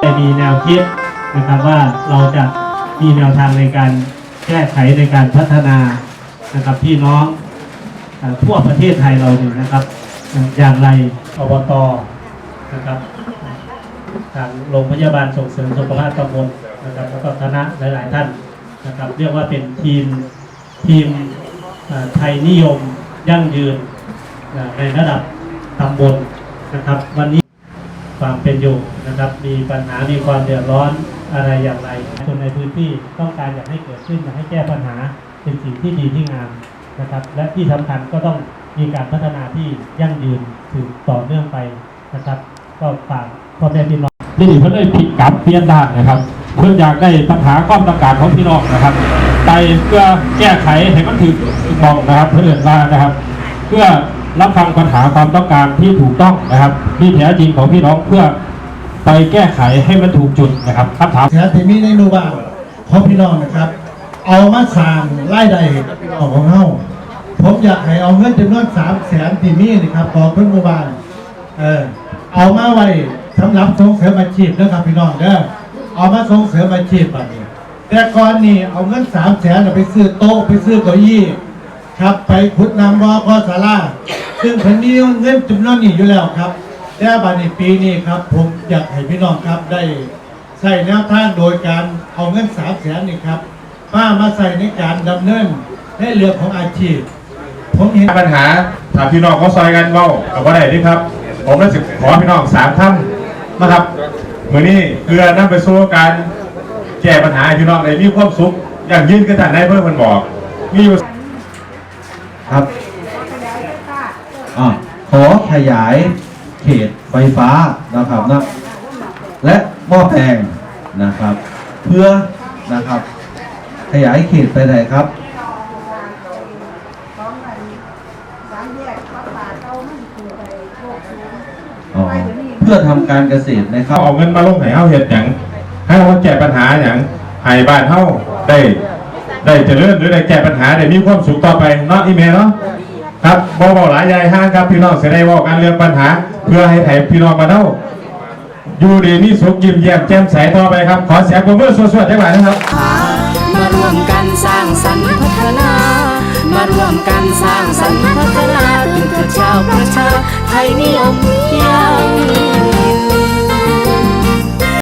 ได้มีแนวคิดนะครับว่าเราจะมีแนวทางในการแก้ไขในการพัฒนานะครับพี่น้องทั่วประเทศไทยเราเนี่ยนะครับ อย่างไรอบตนะครับทางโรงพยาบาลส่งเสริมสุขภาพตำบลนะครับแล้วก็คณะหลาย ๆ ท่านนะครับ เรียกว่าเป็นทีมทีมไทยนิยมยั่งยืนในระดับตำบลนะครับ วันนี้ ความเป็นอยู่นะครับ มีปัญหา มีความเดือดร้อนอะไรอย่างไรคนในพื้นที่ต้องการอยากให้เกิดขึ้นอยากให้แก้ปัญหาเป็นสิ่งที่ดีที่งามนะครับ และที่สำคัญก็ต้องมีการพัฒนาที่ยั่งยืนถึงต่อเนื่องไปนะครับ ก็ฝากพ่อแม่พี่น้องนี่เพื่อนได้ผิดกลับเปลี่ยนด้านนะครับ เพื่อนอยากได้ปัญหาความต้องการของพี่น้องนะครับ ไปเพื่อแก้ไขให้มันถึงมองนะครับ เพื่อนว่านะครับ เพื่อ รับฟังปัญหาความต้องการที่ถูกต้องนะครับที่แท้จริงของพี่น้องเพื่อไปแก้ไขให้มันถูกจุดนะครับคำถามแถวที่มีในนูบ้านของพี่น้องนะครับ เอามาสร้างได้ให้กับพี่น้องของเฮาผมอยากให้เอาเงินจำนวนสามแสนที่มีนะครับของเพื่อนหมู่บ้านเออเอามาไว้สำหรับส่งเสริมอาชีพนะครับพี่น้องเด้อเอามาส่งเสริมอาชีพแบบนี้แต่ก่อนนี่เอาเงินสามแสนไปซื้อโต๊ะไปซื้อเก้าอี้ ครับไปขุดนำวอพอสาราซึ่งผมมีเงินจำนวนนี้อยู่แล้วครับ แต่บัดนี้ปีนี้ครับ ผมอยากให้พี่น้องครับได้ใส่แนวทางโดยการเอาเงินสามแสนนี่ครับมามาใส่ในการดำเนินในเรื่องของอาชีพ ผมเห็นปัญหาถามพี่น้องเขาซอยกันเว้ากับว่าไหนดีครับ ผมได้สิขอพี่น้องสามท่านนะครับเมือนี้เพื่อนำไปสู่การแก้ปัญหาพี่น้องในมีความสุขอย่างยืนกระตันได้เพื่อนมันบอกมีอยู่ ครับอะขอขยายเขตไฟฟ้านะครับนะและหม้อแปลงนะครับ เพื่อนะครับ ขยายเขตไปไหนครับเพื่อทำการเกษตรนะครับเอาเงินมาลงให้เฮาเฮ็ดหยังให้เขาแก้ปัญหาหยังให้บ้านเฮาได้ ได้เจริญหรือได้แก้ปัญหาได้มีความสุขต่อไปเนาะอีเมลเนาะครับบ่เว้าหลายใหญ่ห้างครับพี่น้องสิได้ว้ากันเรื่องปัญหา เพื่อให้ไทยพี่น้องมานเฮาอยู่ดีมีสุขยิ้มแย้มแจ่มใสต่อไปครับ ขอเสียงปรบมือสวดๆจังหวะนะครับ มาร่วมกันสร้างสรรค์พัฒนา มาร่วมกันสร้างสรรค์พัฒนาเป็นเพื่อชาวประชาไทยนิยมยังยืน